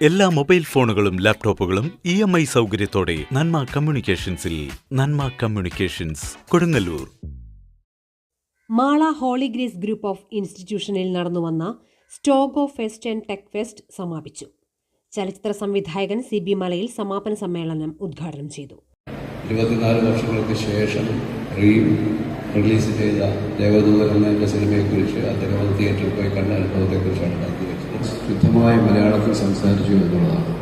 എല്ലാ മൊബൈൽ ഫോണുകളും ലാപ്ടോപ്പുകളും ഇ എം ഐ സൗകര്യത്തോടെ Nanma കമ്മ്യൂണിക്കേഷൻസിൽ Nanma communications Kodungallur. Mala holy grace group of ഇൻസ്റ്റിറ്റ്യൂഷനിൽ നടന്നു വന്ന സ്റ്റോഗോ ഫെസ്റ്റ് ആൻഡ് ടെക് ഫെസ്റ്റ് സമാപിച്ചു. ചലച്ചിത്ര സംവിധായകൻ സി ബി മലയിൽ സമാപന സമ്മേളനം ഉദ്ഘാടനം ചെയ്തു. ഇരുപത്തിനാല് വർഷങ്ങൾക്ക് ശേഷം റീ റിലീസ് ചെയ്ത ദേവദൂതൻ എന്ന സിനിമയെക്കുറിച്ച് അദ്ദേഹം തിയേറ്ററിൽ പോയി കണ്ട അനുഭവത്തെക്കുറിച്ചാണ് പങ്കുവച്ചത് ശുദ്ധമായ മലയാളത്തിൽ സംസാരിച്ചു എന്നുള്ളതാണ്.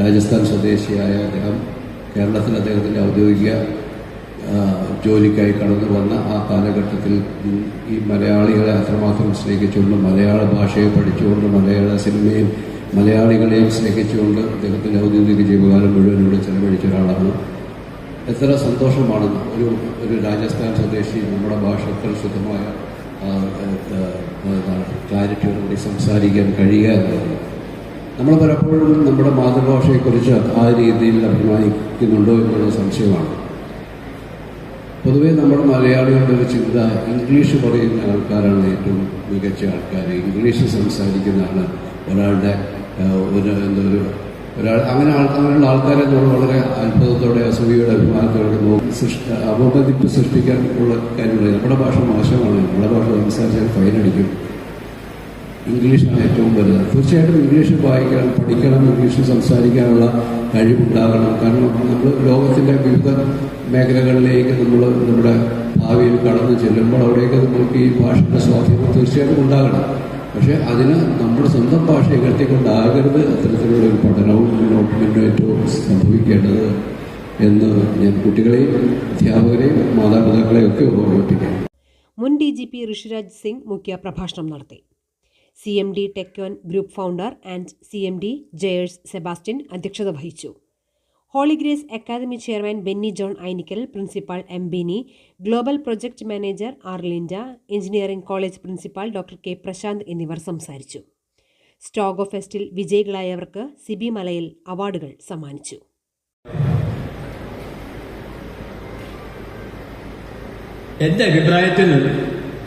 രാജസ്ഥാൻ സ്വദേശിയായ അദ്ദേഹം കേരളത്തിൽ അദ്ദേഹത്തിന്റെ ഔദ്യോഗിക ജോലിക്കായി കടന്നു വന്ന ആ കാലഘട്ടത്തിൽ ഈ മലയാളികളെ അത്രമാത്രം സ്നേഹിച്ചുകൊണ്ട് മലയാള ഭാഷയെ പഠിച്ചുകൊണ്ട് മലയാള സിനിമയും മലയാളികളെയും സ്നേഹിച്ചുകൊണ്ട് അദ്ദേഹത്തിന്റെ ഔദ്യോഗിക ജീവകാലം മുഴുവൻ ഇവിടെ ചെലവഴിച്ച ഒരാളാണ്. എത്ര സന്തോഷമാണ് ഒരു ഒരു രാജസ്ഥാൻ സ്വദേശി നമ്മുടെ ഭാഷ എത്ര ശുദ്ധമായ ക്ലാരിറ്റിയോടുകൂടി സംസാരിക്കാൻ കഴിയുക എന്നുള്ളത്. നമ്മൾ പലപ്പോഴും നമ്മുടെ മാതൃഭാഷയെക്കുറിച്ച് ആ രീതിയിൽ അഭിമാനിക്കുന്നുണ്ടോ എന്നുള്ള സംശയമാണ്. പൊതുവെ നമ്മുടെ മലയാളികളുടെ ഒരു ചിന്ത ഇംഗ്ലീഷ് പറയുന്ന ആൾക്കാരാണ് ഏറ്റവും മികച്ച ആൾക്കാർ ഇംഗ്ലീഷ് സംസാരിക്കുന്നതാണ് ഒരാളുടെ ഒരു എന്തൊരു ഒരാൾ അങ്ങനെ അങ്ങനെയുള്ള ആൾക്കാരെ നമ്മൾ വളരെ അത്ഭുതത്തോടെ അസൂയയുടെ അഭിമാനത്തോടെ സൃഷ്ടി അപമതിപ്പ് സൃഷ്ടിക്കാൻ ഉള്ള കാര്യങ്ങൾ. നമ്മുടെ ഭാഷ മോശമാണ്. നമ്മുടെ ഭാഷ സംസാരിച്ചാൽ ഫൈനടിക്കും ഇംഗ്ലീഷാണ് ഏറ്റവും വലുത്. തീർച്ചയായിട്ടും ഇംഗ്ലീഷ് വായിക്കണം പഠിക്കണം ഇംഗ്ലീഷ് സംസാരിക്കാനുള്ള കഴിവുണ്ടാകണം. കാരണം നമ്മൾ ലോകത്തിന്റെ വിവിധ മേഖലകളിലേക്ക് നമ്മൾ നമ്മുടെ ഭാവിയിൽ കടന്നു ചെല്ലുമ്പോൾ അവിടെയൊക്കെ നമുക്ക് ഈ ഭാഷയുടെ സ്വാധീനം തീർച്ചയായിട്ടും ഉണ്ടാകണം. പക്ഷേ അതിന് നമ്മുടെ സ്വന്തം ഭാഷ ഇകഴ്ത്തിക്കൊണ്ടാകരുത് അത്തരത്തിലുള്ള ഒരു പഠനവും മുന്നോട്ട് ഏറ്റവും സംഭവിക്കേണ്ടത് എന്ന് ഞാൻ കുട്ടികളെയും അധ്യാപകരെയും മാതാപിതാക്കളെയും ഒക്കെ ഓർമ്മിപ്പിക്കാം. മുൻ D G P Rishiraj Singh മുഖ്യ പ്രഭാഷണം നടത്തി. C M D ടെക്യോൻ group founder and C M D ജയേഴ്സ് Sebastian അധ്യക്ഷത വഹിച്ചു. Holy grace academy chairman Benny John Ainikkal principal M Bini global project manager R Linda engineering college principal doctor K Prashanth എന്നിവർ സംസാരിച്ചു. സ്റ്റോഗോ ഫെസ്റ്റിൽ വിജയികളായവർക്ക് സിബി മലയിൽ അവാർഡുകൾ സമ്മാനിച്ചു. എന്റെ അഭിപ്രായത്തിൽ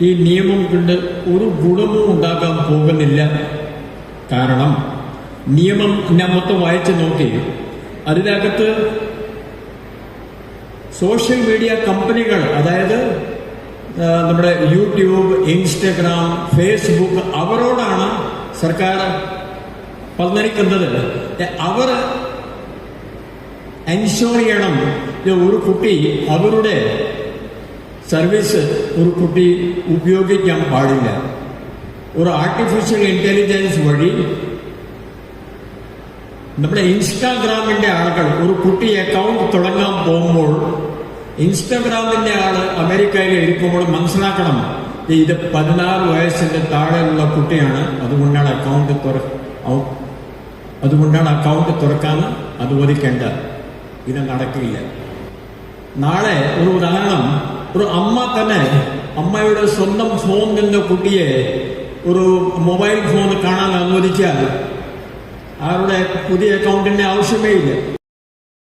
ഈ നിയമം കൊണ്ട് ഒരു ഗുണവും ഉണ്ടാക്കാൻ പോകുന്നില്ല. കാരണം നിയമം ഞാൻ മൊത്തം വായിച്ചു നോക്കി അതിനകത്ത് സോഷ്യൽ മീഡിയ കമ്പനികൾ അതായത് നമ്മുടെ യൂട്യൂബ് ഇൻസ്റ്റഗ്രാം ഫേസ്ബുക്ക് അവരോടാണ് സർക്കാർ പറഞ്ഞിരിക്കുന്നത് അവർ എൻഷോർ ചെയ്യണം ഒരു കുട്ടി അവരുടെ സർവീസ് ഒരു കുട്ടി ഉപയോഗിക്കാൻ പാടില്ല. ഒരു ആർട്ടിഫിഷ്യൽ ഇന്റലിജൻസ് വഴി നമ്മുടെ ഇൻസ്റ്റാഗ്രാമിന്റെ ആളുകൾ ഒരു കുട്ടി അക്കൗണ്ട് തുടങ്ങാൻ പോകുമ്പോൾ ഇൻസ്റ്റാഗ്രാമിന്റെ ആൾ അമേരിക്കയിൽ ഇരിക്കുമ്പോൾ മനസ്സിലാക്കണം ഇത് പതിനാറ് വയസ്സിന്റെ താഴെയുള്ള കുട്ടിയാണ് അതുകൊണ്ടാണ് അക്കൗണ്ട് തുറ അതുകൊണ്ടാണ് അക്കൗണ്ട് തുറക്കാൻ അനുവദിക്കേണ്ട ഇത് നടക്കില്ല. നാളെ ഒരു ഉദാഹരണം ഒരു അമ്മ തന്നെ അമ്മയുടെ സ്വന്തം ഫോൺ കുട്ടിയെ ഒരു മൊബൈൽ ഫോൺ കാണാൻ അനുവദിച്ചാൽ അവരുടെ പുതിയ അക്കൗണ്ടിന്റെ ആവശ്യമേ ഇല്ല.